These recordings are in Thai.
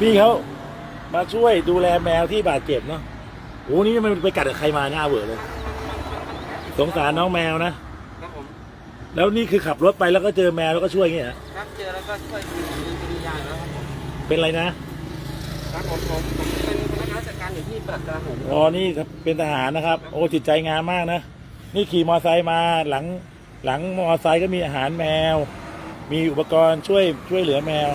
พี่เขามาช่วยดูแลแมวที่บาดเจ็บเนาะโอ้นี่มันไปกัดกับใครมาหน้าเวอร์เลย สงสารน้องแมวนะ ครับผม แล้วนี่คือขับรถไปแล้วก็เจอแมวแล้วก็ช่วยอย่างเงี้ยเหรอครับเจอแล้วก็ช่วยมีมียาแล้วครับผมเป็นไรนะ ครับผมผมผมเป็นพนักงานราชการอยู่ที่ปลัดกระหงอ๋อ นี่เป็นทหารนะครับ โอ้จิตใจงามมากนะ นี่ขี่มอไซค์มาหลังหลังมอไซค์ก็มีอาหารแมว มีอุปกรณ์ช่วยช่วยเหลือแมว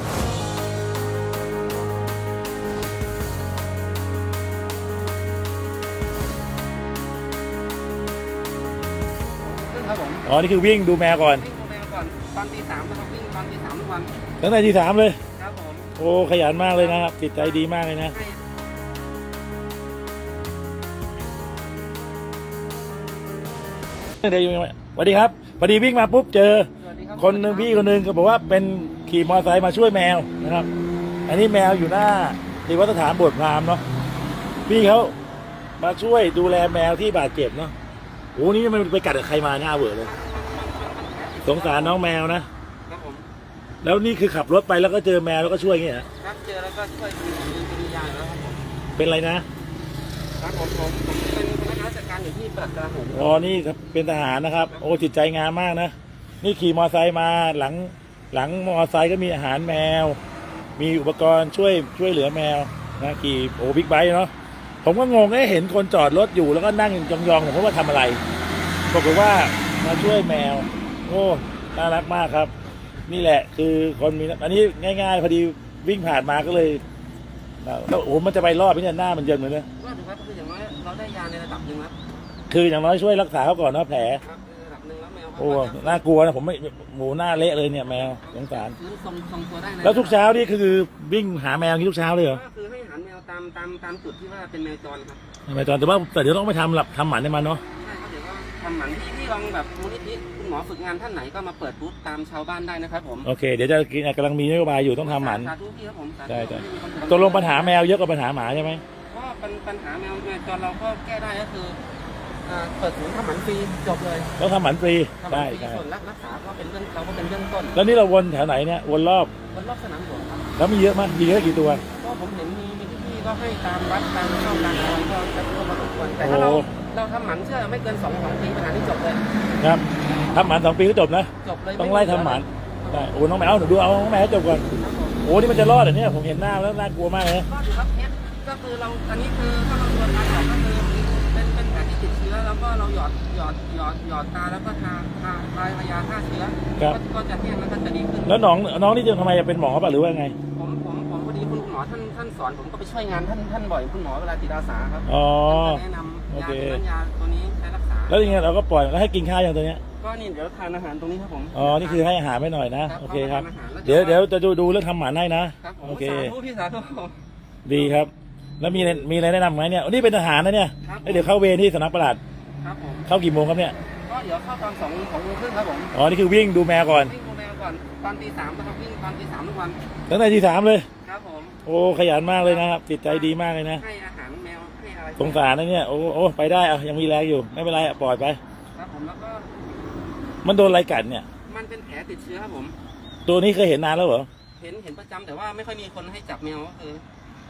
ครับผมอ๋อ นี่คือวิ่งดูแมวก่อน วิ่งโมเดลก่อนตอนตีสามนะครับวิ่งตอนตีสามทุกวันตั้งแต่ที่สามเลย ครับผมโอ้ ขยันมากเลยนะครับจิตใจดีมากเลยนะ ให้เดี๋ยวสวัสดีครับพอดีวิ่งมาปุ๊บเจอ สวัสดีรับคนหนึ่งพี่คนหนึ่งก็บอกว่าเป็นขี่มอเตอร์ไซค์มาช่วยแมวนะครับ อันนี้แมวอยู่หน้าที่วัดสถานโบสถ์พราหมณ์เนาะพี่เขามาช่วยดูแลแมวที่บาดเจ็บเนาะ โอ้นี่มันไปกัดกับใครมาหน้าเวอร์เลย สงสารน้องแมวนะ ครับผมแล้วนี่คือขับรถไปแล้วก็เจอแมวแล้วก็ช่วยอย่างเงี้ยเหรอครับเจอแล้วก็ช่วยมีมียาแล้วครับผมเป็นไรนะ ครับผมผมผมเป็นพนักงานราชการอยู่ที่ปลัดกระหงอ๋อนี่เป็นทหารนะครับ โอ้จิตใจงามมากนะ นี่ขี่มอไซค์มาหลังหลังมอไซค์ก็มีอาหารแมว มีอุปกรณ์ช่วยช่วยเหลือแมวนะขี่โอ้บิ๊กไบค์เนาะ ผมก็งงได้เห็นคนจอดรถอยู่แล้วก็นั่งยองๆผมก็ว่าทำอะไรบอกฏว่ามาช่วยแมว โอ้น่ารักมากครับ นี่แหละคือคนมีอันนี้ง่าย ๆ พอดีวิ่งผ่านมาก็เลยแล้วโอ้มันจะไปรอดไหมเนี่ยหน้ามันเยินเหมือนเนี่ยว่าถือว่าคืออย่างน้อยเราได้ยาในระดับหนึ่งแล้วคืออย่างน้อยช่วยรักษาเขาก่อนนะแผลครับในระดับหนึ่งแล้วแมวโอ้น่ากลัวนะผมไม่หมูหน้าเละเลยเนี่ยแมวสงสารฟื้นทรงทรงตัวได้ในแล้วทุกเช้านี่คือวิ่งหาแมวอย่างนี้ทุกเช้าเลยเหรอก็คือให้อาหารแมวตามตามตามจุดที่ว่าเป็นแมวจรครับทำไมตอนแต่ว่าแต่เดี๋ยวต้องไปทำหลับทำหมันให้มันเนาะใช่ครับเดี๋ยวก็ทำหมันที่ที่ลองแบบมูลนิธิคุณหมอฝึกงานท่านไหนก็มาเปิดบูธตามชาวบ้านได้นะครับผมโอเคเดี๋ยวจะกินกำลังมีนโยบายอยู่ต้องทำหมัน สาธุพี่ครับผมสาธุใช่ใช่ที่มีคนตกลงปัญหาแมวเยอะกว่าปัญหาหมาใช่ไหมก็ปัญปัญหาแมวแมวจรเราก็แก้ได้ก็คืออ่าเปิดศูนย์ทำหมันฟรีจบเลยต้องทำหมันฟรีทำหมัได้นฟรีได้ส่วนรักรักษาก็เป็นเรื่องเราก็เป็นเรื่องต้นแล้วนี่เราวนแถวไหนเนี่ยวนรอบ บนรอบสนามหลวงครับแล้วมีเยอะมากมีเยอะกี่ตัว ก็ผมเห็นมี มีพี่ๆก็ให้ตามวัดตามช่องตามอะไรก็จะก็มาสมควรแต่ถ้าเราโอ้ เราทำหมันเชื่อไม่เกินสองสองปีปัญหาที่จบเลยครับทำหมันสองปีก็จบนะ จบเลยต้องไล่ทำหมันได้โอ้น้องแมวหนูดูเอาน้องแมวให้จบก่อนครับผมโอ้นี่มันจะรอดเหรอเนี่ยผมเห็นหน้าแล้วน่ากลัวมากเลยนะก็ถือว่าเคสก็คือเราอันนี้คือถ้าเราตรวจการหยอดก็คือเป็นเป็นแผลที่ติดเชื้อแล้วก็เราหยอดหยอดหยอดหยอดตาแล้วก็ทาทาทายาฆ่าเชื้อก็ก็จะแห้งแล้วก็จะดีขึ้น แล้วน้องน้องนี่จะทำไมจะเป็นหมอป่ะหรือว่าไง หมอท่านท่านสอนผมก็ไปช่วยงานท่านท่านบ่อยคุณหมอเวลาจิตอาสาครับอ๋อ ท่านจะแนะนำโอยาเค ตัวนั้นยาตัวนี้ใช้รักษาแล้วยังไงเราก็ปล่อยแล้วให้กินข้าวอย่างตัวเนี้ยก็นี่เดี๋ยวทานอาหารตรงนี้ครับผม อ๋อนี่คือให้อาหารไม่หน่อยนะโอเคครับทานอาหารแล้วเดี๋ยวเดี๋ยวจะดูดูเรื่องทำหมันให้นะ ครับผมโอเค สาธุพี่สาธุ ดีครับ แล้วมีอะไรมีอะไรแนะนำไหมเนี่ยนี่เป็นทหารนะเนี่ยครับแล้วเดี๋ยวเข้าเวรที่สำนักประหลัดครับผมเข้ากี่โมงครับเนี่ย ก็เดี๋ยวเข้าตอนสองสองโมงครึ่งครับผมอ๋อ นี่คือวิ่งดูแมวก่อนวิ่งโมเดลก่อนตอนตีสามนะครับวิ่งตอนตีสามทุกวันตั้งแต่ที่สามเลย ครับผมโอ้ขยันมากเลยนะครับจิตใจดีมากเลยนะให้อาหารแมวให้อะไรสงสารนะเนี่ยโอ้โอ้ไปได้อะยังมีแรงอยู่ไม่เป็นไรอะปล่อยไป ครับผมแล้วก็ มันโดนอะไรกัดเนี่ย มันเป็นแผลติดเชื้อครับผม ตัวนี้เคยเห็นนานแล้วเหรอเห็นเห็นประจำแต่ว่าไม่ค่อยมีคนให้จับแมวก็คือ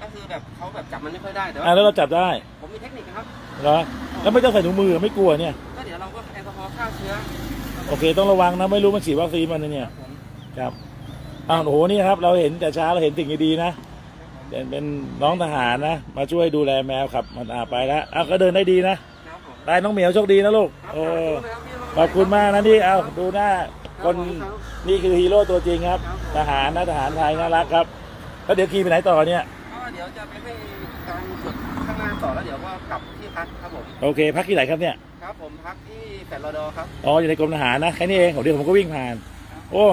ก็คือแบบเขาแบบจับมันไม่ค่อยได้แต่ว่าอะแล้วเราจับได้ผมมีเทคนิคนะครับ เหรอแล้วไม่ต้องใส่ถุงมือไม่กลัวเนี่ยก็เดี๋ยวเราก็แอลกอฮอล์ฆ่าเชื้อโอเค ต้องระวังนะไม่รู้มันฉีดวัคซีนมันนะเนี่ยครับผม ครับ อ้าวโอ้โหนี่ครับ เราเห็นแต่เช้าเราเห็นสิ่งดีๆนะเป็นเป็นน้องทหารนะมาช่วยดูแลแมวขับ มันอาไปแล้วอ้าวก็เดินได้ดีนะครับผมได้น้องเหมียวโชคดีนะลูกครับโอ้สาธุนะครับพี่ขอบคุณมากนะที่เอาดูหน้าคนครับนี่คือฮีโร่ตัวจริงครับครับผมทหารนะทหารไทยน่ารักครับแล้วเดี๋ยวขี่ไปไหนต่อเนี่ยก็เดี๋ยวจะไปให้การฝึกข้างหน้าต่อแล้วเดี๋ยวก็กลับที่พักครับผมโอเค พักที่ไหนครับเนี่ยครับผมพักที่แฟลตรอดอครับอ๋ออยู่ในกรมทหารนะแค่นี้เองผมเดี๋ยวผมก็วิ่งผ่าน โอ้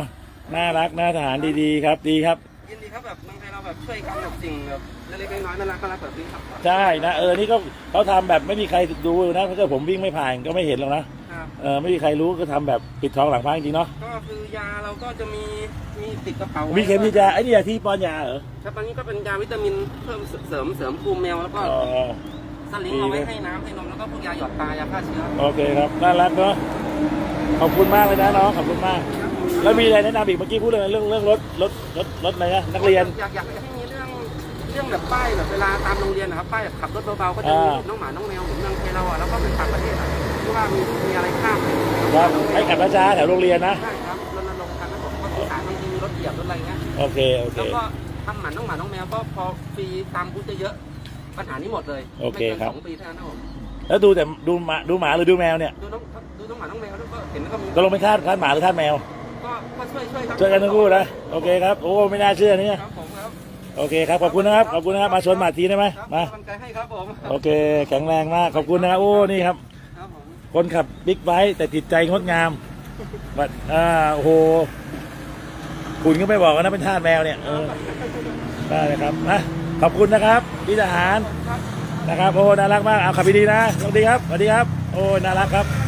น่ารักนะทหารดีๆครับดีครับ ยินดีครับแบบเมืองไทยเราแบบช่วยกันแบบสิ่งแบบเล็กๆน้อยๆน่ารักน่ารักแบบนี้ครับใช่นะเออนี่ก็เขาทำแบบไม่มีใครดูนะถ้าเกิดผมวิ่งไม่ผ่านก็ไม่เห็นหรอกนะครับ เออไม่มีใครรู้ก็ทำแบบปิดท้องหลังพระจริงๆเนาะก็คือยาเราก็จะมีมีติดกระเป๋ามีมีเข็มที่จะไอ้นี่อะที่ป้อนยาเหรอครับตอนนี้ก็เป็นยาวิตามินเพิ่มเสริมเสริมภูมิแมวแล้วก็อ๋อ สลิงเอาไว้ให้น้ำให้นมแล้วก็พวกยาหยอดตายาฆ่าเชื้อ โอเคครับ น่ารักเนาะขอบคุณมากเลยนะน้อง ขอบคุณมากครับผม แล้วมีอะไรแนะนำอีกเมื่อกี้พูดเรื่องเรื่องเรื่องรถรถรถรถอะไรนะนักเรียน อยากอยากให้มีเรื่องรื่องแบบป้ายแบบเวลาตามโรงเรียนนะครับป้ายแบบขับรถเบาๆก็จะมีรูปน้องหมาน้องแมวเหมือนเมืองไทยเราอะแล้วก็เป็นต่างประเทศอะที่ว่ามีมีอะไรข้ามครับให้ขับช้าๆแถวโรงเรียนนะ ใช่ครับรณรงค์ทางระบบก็คือหาบางทีมีรถเหยียบรถอะไรเงี้ยโอเคโอเค แล้วก็ทำหมันน้องหมาน้องแมวก็พอฟรีตามบูธเยอะๆปัญหานี้หมดเลยโอเคไม่กินครับ สองปีเท่านั้นนะผมแล้วดูแต่ดูหมาดูหมาหรือดูแมวเนี่ยดูน้องดูน้องหมาน้องแมวด้วยก็เห็นแล้วก็มี ตกลงเป็นคาดคาดหมาหรือคาดแมว ก็ก็ช่วยช่วยครับช่วยกันทั้งคู่นะโอเคครับโอ้ไม่น่าเชื่อเนี่ยครับผมครับโอเคครับขอบคุณนะครับขอบคุณนะครับมาชนหมาทีได้ไหมครับมา กำลังใจให้ครับผมโอเค แข็งแรงมาก ขอบคุณนะครับโอ้นี่ครับ ครับผมคนขับบิ๊กไบค์แต่จิตใจงดงามบัดอ่าโอ้โหคุณก็ไม่บอกกันนะเป็นทาสแมวเนี่ยเออได้เลยครับนะขอบคุณนะครับพี่ทหารครับนะครับโอ้น่ารักมากเอาขับดีๆนะสวัสดีครับสวัสดีครับ โอ้น่ารักครับ